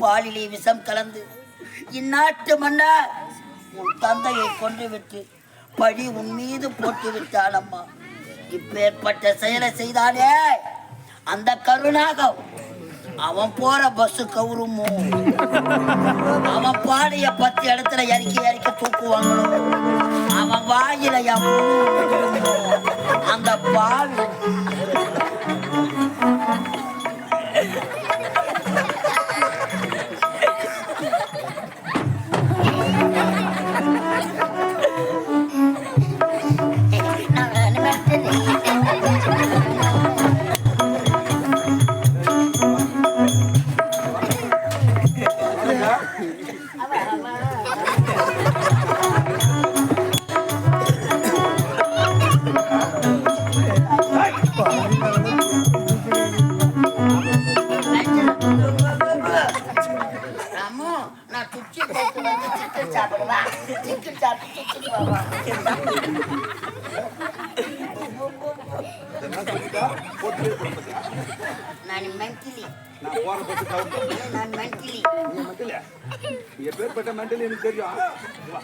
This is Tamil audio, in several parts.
பாலிலே விஷம் கலந்து இந்நாட்டு மன்னா உன் தந்தையை கொன்று விட்டு பழி உன் மீது போட்டு விட்டான் அம்மா. இப்பேற்பட்ட செயலை செய்தானே அந்த கருணாகம். அவன் போற பஸ் கவுருமோ? அவன் பாடைய பத்து இடத்துல இறக்கி இறக்கி தூக்குவாங்களோ? அவன் வாயில அந்த பாவி நான் போற பஸ் கவுண்ட் மெண்டல் எப்பேற்பட்ட மெண்டல் எனக்கு தெரியும் வா.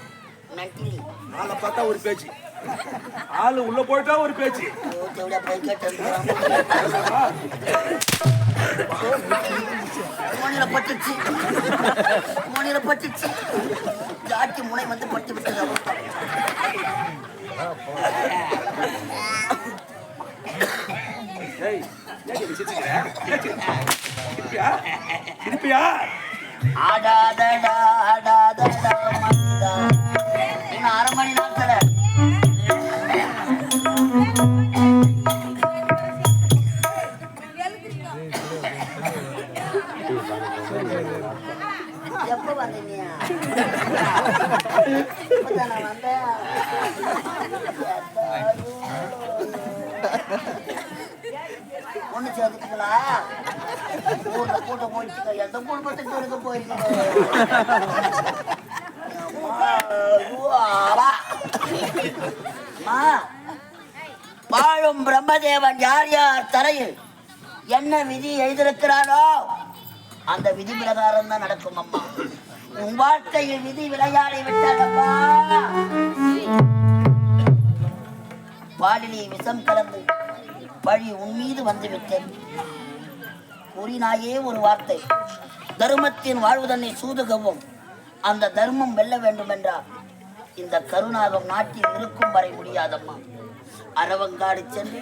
மென்டலி ஆளை பார்த்தா ஒரு பேச்சு ஆளு உள்ள போயிட்டா ஒரு பேச்சு தேவடா பட்டுச்சு மோனில பட்டுச்சு ஜாட்டி முனை வந்து பட்டு விட்டது ஏய் சிரிப்பியா ஆடாதடா ஆடாதடா மங்கா இன்னும் அரை மணி நேரத்துல சேர்ந்துட்டீங்களா ஊர்ல கூட்டம் போயிடுச்சுங்க எந்த குடும்பத்துக்கு இருக்க வாழும் பிரம்மதேவன் யார் யார் தரையில் என்ன விதி எழுதியிருக்கிறாரோ அந்த விதி பிரகாரம் தான் நடக்கும் அம்மா. உன் வாழ்க்கையில் விதி விளையாடி விட்டதப்பா. பாலிலே விஷம் கலந்து பழி உன் மீது வந்துவிட்டது கூறினாயே ஒரு வார்த்தை. தர்மத்தின் வாழ்வுதனை சூதுகவும் அந்த தர்மம் வெல்ல வேண்டும் என்றால் இந்த கருணாகம் நாட்டில் இருக்கும் வரை முடியாதம்மா. அரவங்காடு சென்று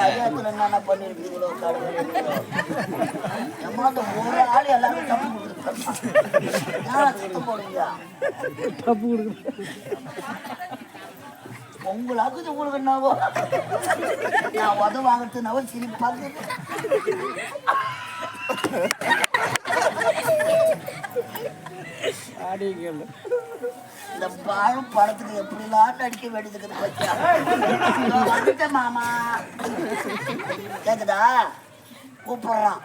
ஐயாத்துல என்னென்ன பண்ணிருக்கீங்களோ ஒரு ஆள் எல்லாரும் தப்பு கொடுத்துருக்கா ஏன் சுத்தம் போடுங்க உங்களுக்கு உங்களுக்கு என்னவோ? நான் உத வாங்குறதுனாவோ சிரிப்பு பார்த்து. இந்த பாழும் படத்துக்கு எப்படிலாம் நடிக்க வேண்டியது பத்தியா? வந்துட்டேன் மாமா. கேக்குதா? கூப்பிடுறான்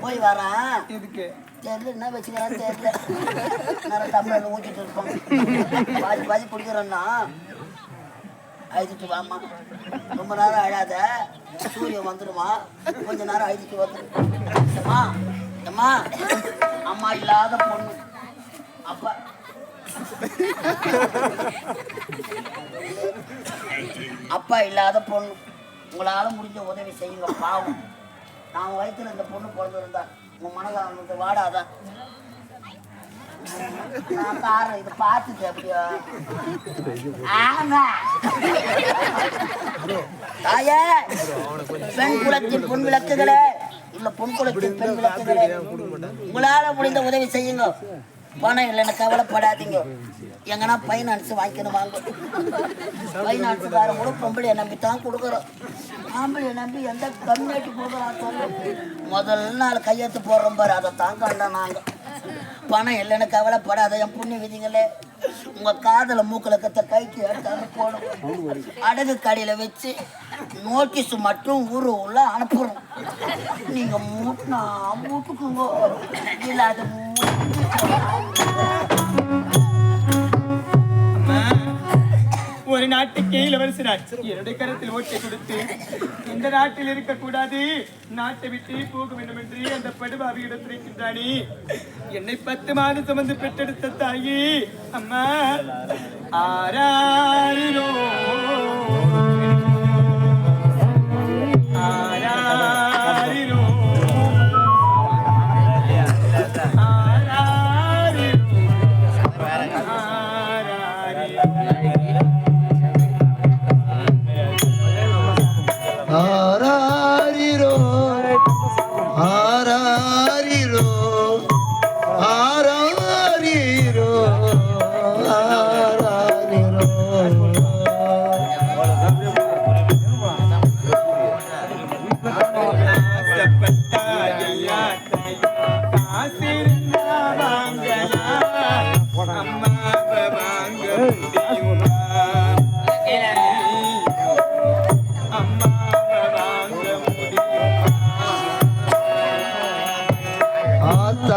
போய் வரான் இதுக்கு தெரியல என்ன வச்சுக்கிறான்னு தெரியல. நேரம் டம்ளர்ல ஊத்திட்டு இருப்போம் பாதி பாதி குடிக்கிறோன்னா அழுதுட்டு வாமா ரொம்ப நேரம் அழாத சூரியன் வந்துடுமா கொஞ்ச நேரம் அழுதுட்டு வந்துடும் அம்மா. அம்மா இல்லாத பொண்ணு. அப்பா அப்பா இல்லாத பொண்ணு. உங்களால முடிஞ்ச உதவி செய்யுங்க பாவம். நான் வயிற்றுல இந்த பொண்ணு பிறந்திருந்தா உங்க மனதான வந்து வாடாதான் நான் பாரு இது பார்த்துட்டு அப்படியா? ஆமா. தாயே பெண் குலத்தின் பொன் விளக்குகளே. இல்ல பொன் குலத்தின் பெண் விளக்குகளே. உங்களால முடிந்த உதவி செய்யுங்க. பணம் இல்லைன்னு கவலைப்படாதீங்க. எங்கன்னா ஃபைனான்ஸ் வாங்கிக்கணும் வாங்க. ஃபைனான்ஸுக்காரன் கூட பொம்பளையை நம்பி தான் கொடுக்குறோம் ஆம்பளையை நம்பி எந்த கம்யூனிட்டி கொடுக்குறான் சொல்லு. முதல் நாள் கையெழுத்து போடுறோம் பாரு அதை தான் கண்ட நாங்கள் பணம் இல்லைன்னு கவலைப்படாத என் புண்ணிய விதிங்களே. உங்கள் காதலை மூக்கில் கத்த கைக்கு எடுத்தாந்து போடும். அடகு கடையில் வச்சு நோட்டீஸ் மட்டும் ஊரு உள்ள அனுப்புறோம். நீங்கள் மூட்டினா மூட்டுக்குங்க. இல்லை அது ஒரு நாட்டுக்கே இளவரசனாய் என்னுடைய கருத்தில் ஓட்டை கொடுத்து இந்த நாட்டில் இருக்கக்கூடாது. நாட்டை விட்டு போக வேண்டும் என்று அந்த படுபாவி இருக்கின்றானே. என்னை பத்து மாதம் சுமந்து பெற்றெடுத்த தாயி. அம்மா ஆராரிரோ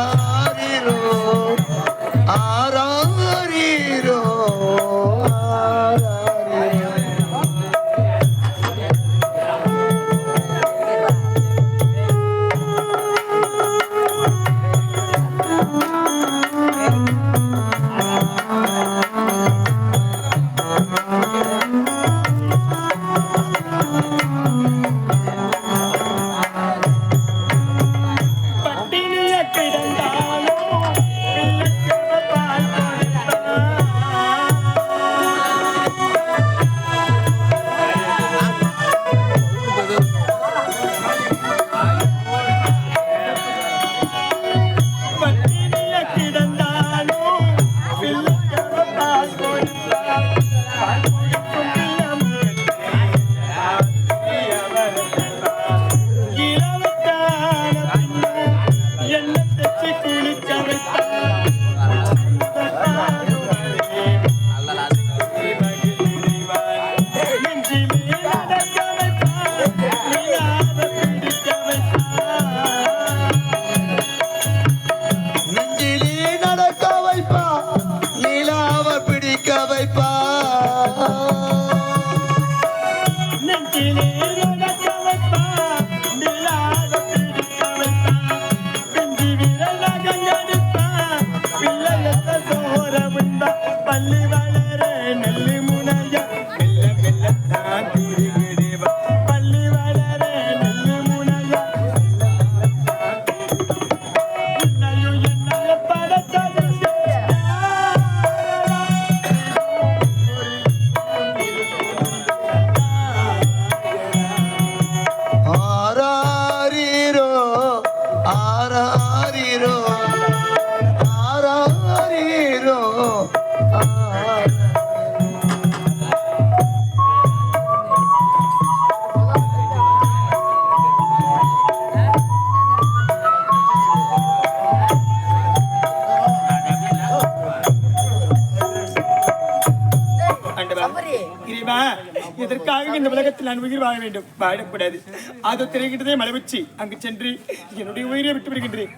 love. உனக்காக இந்த உலகத்தில் நான் உயிர் வாழ வேண்டும். வாழக்கூடாது. அது திரைகிட்டதே மலைவச்சி அங்கு சென்று என்னுடைய உயிரை விட்டு விடுகின்றேன்.